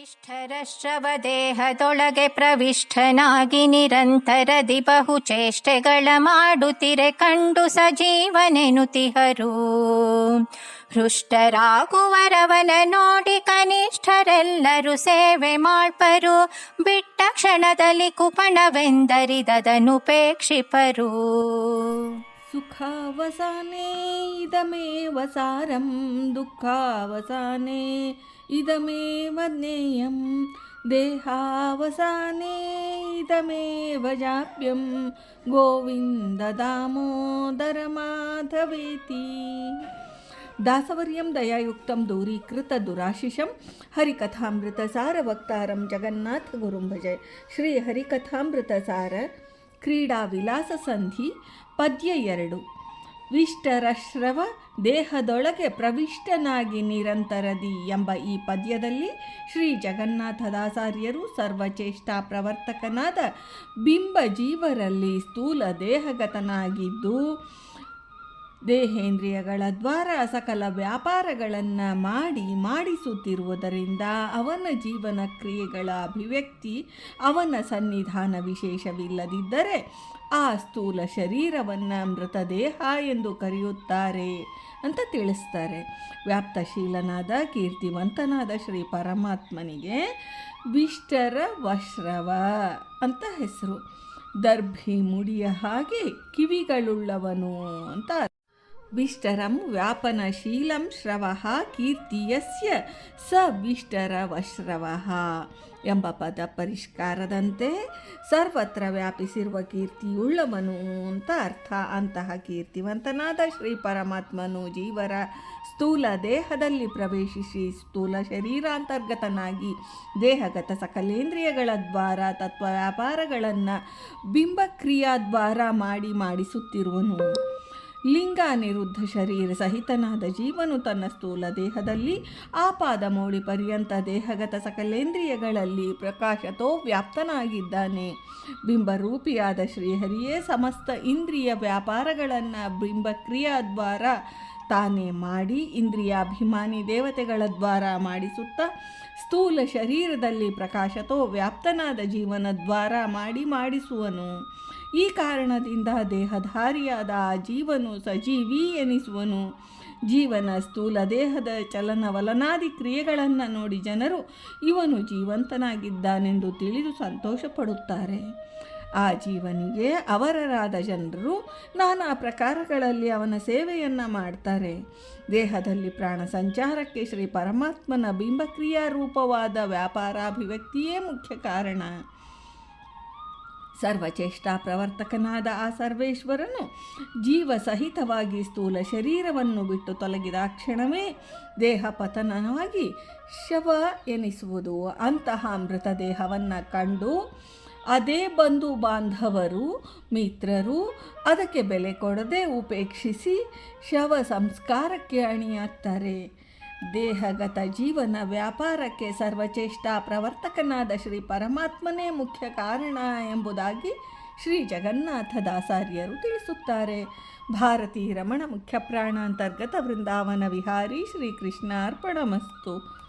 ಇಷ್ಠರಶ್ರವ ದೇಹದೊಳಗೆ ಪ್ರವಿಷ್ಠನಾಗಿ ನಿರಂತರದಿ ಬಹು ಚೇಷ್ಟೆಗಳ ಮಾಡುತ್ತಿರೆ ಕಂಡು ಸಜೀವನೆನುತಿಹರು. ಹೃಷ್ಟರಾಗುವರವನ ನೋಡಿ ಕನಿಷ್ಠರೆಲ್ಲರೂ ಸೇವೆ ಮಾಡ್ಪರು. ಬಿಟ್ಟ ಕ್ಷಣದಲ್ಲಿ ಕುಪಣವೆಂದರಿದನುಪೇಕ್ಷಿಪರು सुखावसाने इदमेव सारं दुःखावसाने इदमेव ज्ञेयं देहावसाने इदमेव जाप्यं गोविन्ददामोदरमाधवेति। दासवर्यं दयायुक्तं दूरीकृतदुराशिषं हरिकथामृतसारवक्तारं जगन्नाथगुरुं भजे। श्रीहरिकथामृतसार ಕ್ರೀಡಾ ವಿಲಾಸ ಸಂಧಿ ಪದ್ಯ ಎರಡು. ವಿಷ್ಟರಶ್ರವ ದೇಹದೊಳಗೆ ಪ್ರವಿಷ್ಟನಾಗಿ ನಿರಂತರದಿ ಎಂಬ ಈ ಪದ್ಯದಲ್ಲಿ ಶ್ರೀ ಜಗನ್ನಾಥದಾಸಾರ್ಯರು ಸರ್ವಚೇಷ್ಟಾ ಪ್ರವರ್ತಕನಾದ ಬಿಂಬ ಜೀವರಲ್ಲಿ ಸ್ಥೂಲ ದೇಹಗತನಾಗಿದ್ದು ದೇಹೇಂದ್ರಿಯಗಳ ದ್ವಾರ ಸಕಲ ವ್ಯಾಪಾರಗಳನ್ನು ಮಾಡಿ ಮಾಡಿಸುತ್ತಿರುವುದರಿಂದ ಅವನ ಜೀವನ ಕ್ರಿಯೆಗಳ ಅಭಿವ್ಯಕ್ತಿ ಅವನ ಸನ್ನಿಧಾನ ವಿಶೇಷವಿಲ್ಲದಿದ್ದರೆ ಆ ಸ್ಥೂಲ ಶರೀರವನ್ನು ಮೃತದೇಹ ಎಂದು ಕರೆಯುತ್ತಾರೆ ಅಂತ ತಿಳಿಸ್ತಾರೆ. ವ್ಯಾಪ್ತಶೀಲನಾದ, ಕೀರ್ತಿವಂತನಾದ ಶ್ರೀ ಪರಮಾತ್ಮನಿಗೆ ವಿಷ್ಟರ ವಶ್ರವ ಅಂತ ಹೆಸರು. ದರ್ಭಿ ಮುಡಿಯ ಹಾಗೆ ಕಿವಿಗಳುಳ್ಳವನು ಅಂತ ವಿಷ್ಟರಂ ವ್ಯಾಪನಶೀಲಂ ಶ್ರವಃ ಕೀರ್ತಿಯಸ್ಯ ಸ ವಿಷ್ಟರವಶ್ರವ ಎಂಬ ಪದ ಪರಿಷ್ಕಾರದಂತೆ ಸರ್ವತ್ರ ವ್ಯಾಪಿಸಿರುವ ಕೀರ್ತಿಯುಳ್ಳವನು ಅಂತ ಅರ್ಥ. ಅಂತಹ ಕೀರ್ತಿವಂತನಾದ ಶ್ರೀ ಪರಮಾತ್ಮನು ಜೀವರ ಸ್ಥೂಲ ದೇಹದಲ್ಲಿ ಪ್ರವೇಶಿಸಿ ಸ್ಥೂಲ ಶರೀರಾಂತರ್ಗತನಾಗಿ ದೇಹಗತ ಸಕಲೇಂದ್ರಿಯಗಳ ದ್ವಾರ ತತ್ವ ವ್ಯಾಪಾರಗಳನ್ನು ಬಿಂಬಕ್ರಿಯಾ ದ್ವಾರ ಮಾಡಿ ಮಾಡಿಸುತ್ತಿರುವನು. ಲಿಂಗ ನಿರುದ್ಧ ಶರೀರ ಸಹಿತನಾದ ಜೀವನು ತನ್ನ ಸ್ಥೂಲ ದೇಹದಲ್ಲಿ ಆಪಾದ ಮೌಳಿ ಪರ್ಯಂತ ದೇಹಗತ ಸಕಲೇಂದ್ರಿಯಗಳಲ್ಲಿ ಪ್ರಕಾಶತೋ ವ್ಯಾಪ್ತನಾಗಿದ್ದಾನೆ. ಬಿಂಬರೂಪಿಯಾದ ಶ್ರೀಹರಿಯೇ ಸಮಸ್ತ ಇಂದ್ರಿಯ ವ್ಯಾಪಾರಗಳನ್ನು ಬಿಂಬಕ್ರಿಯಾ ದ್ವಾರ ತಾನೇ ಮಾಡಿ ಇಂದ್ರಿಯಾಭಿಮಾನಿ ದೇವತೆಗಳ ದ್ವಾರ ಮಾಡಿಸುತ್ತಾ ಸ್ಥೂಲ ಶರೀರದಲ್ಲಿ ಪ್ರಕಾಶತೋ ವ್ಯಾಪ್ತನಾದ ಜೀವನ ದ್ವಾರ ಮಾಡಿ ಮಾಡಿಸುವನು. ಈ ಕಾರಣದಿಂದ ದೇಹಧಾರಿಯಾದ ಆ ಜೀವನು ಸಜೀವಿ ಎನಿಸುವನು. ಜೀವನ ಸ್ಥೂಲ ದೇಹದ ಚಲನವಲನಾದಿ ಕ್ರಿಯೆಗಳನ್ನು ನೋಡಿ ಜನರು ಇವನು ಜೀವಂತನಾಗಿದ್ದಾನೆಂದು ತಿಳಿದು ಸಂತೋಷ ಪಡುತ್ತಾರೆ ಆ ಜೀವನಿಗೆ ಅವರರಾದ ಜನರು ನಾನಾ ಪ್ರಕಾರಗಳಲ್ಲಿ ಅವನ ಸೇವೆಯನ್ನು ಮಾಡ್ತಾರೆ. ದೇಹದಲ್ಲಿ ಪ್ರಾಣ ಸಂಚಾರಕ್ಕೆ ಶ್ರೀ ಪರಮಾತ್ಮನ ಬಿಂಬಕ್ರಿಯಾ ರೂಪವಾದ ವ್ಯಾಪಾರಾಭಿವ್ಯಕ್ತಿಯೇ ಮುಖ್ಯ ಕಾರಣ. ಸರ್ವಚೇಷ್ಟಾ ಪ್ರವರ್ತಕನಾದ ಆ ಸರ್ವೇಶ್ವರನು ಜೀವ ಸಹಿತವಾಗಿ ಸ್ಥೂಲ ಶರೀರವನ್ನು ಬಿಟ್ಟು ತೊಲಗಿದ ಕ್ಷಣವೇ ದೇಹ ಪತನವಾಗಿ ಶವ ಎನಿಸುವುದು. ಅಂತಹ ಮೃತದೇಹವನ್ನು ಕಂಡು ಅದೇ ಬಂಧು ಬಾಂಧವರು, ಮಿತ್ರರು ಅದಕ್ಕೆ ಬೆಲೆ ಕೊಡದೆ ಉಪೇಕ್ಷಿಸಿ ಶವ ಸಂಸ್ಕಾರಕ್ಕೆ ಅಣಿಯಾಗ್ತಾರೆ. ದೇಹಗತ ಜೀವನ ವ್ಯಾಪಾರಕ್ಕೆ ಸರ್ವಚೇಷ್ಟ ಪ್ರವರ್ತಕನಾದ ಶ್ರೀ ಪರಮಾತ್ಮನೇ ಮುಖ್ಯ ಕಾರಣ ಎಂಬುದಾಗಿ ಶ್ರೀ ಜಗನ್ನಾಥದಾಸಾರ್ಯರು ತಿಳಿಸುತ್ತಾರೆ. ಭಾರತೀ ರಮಣ ಮುಖ್ಯ ಪ್ರಾಣಾಂತರ್ಗತ ವೃಂದಾವನ ವಿಹಾರಿ ಶ್ರೀಕೃಷ್ಣ ಅರ್ಪಣಮಸ್ತು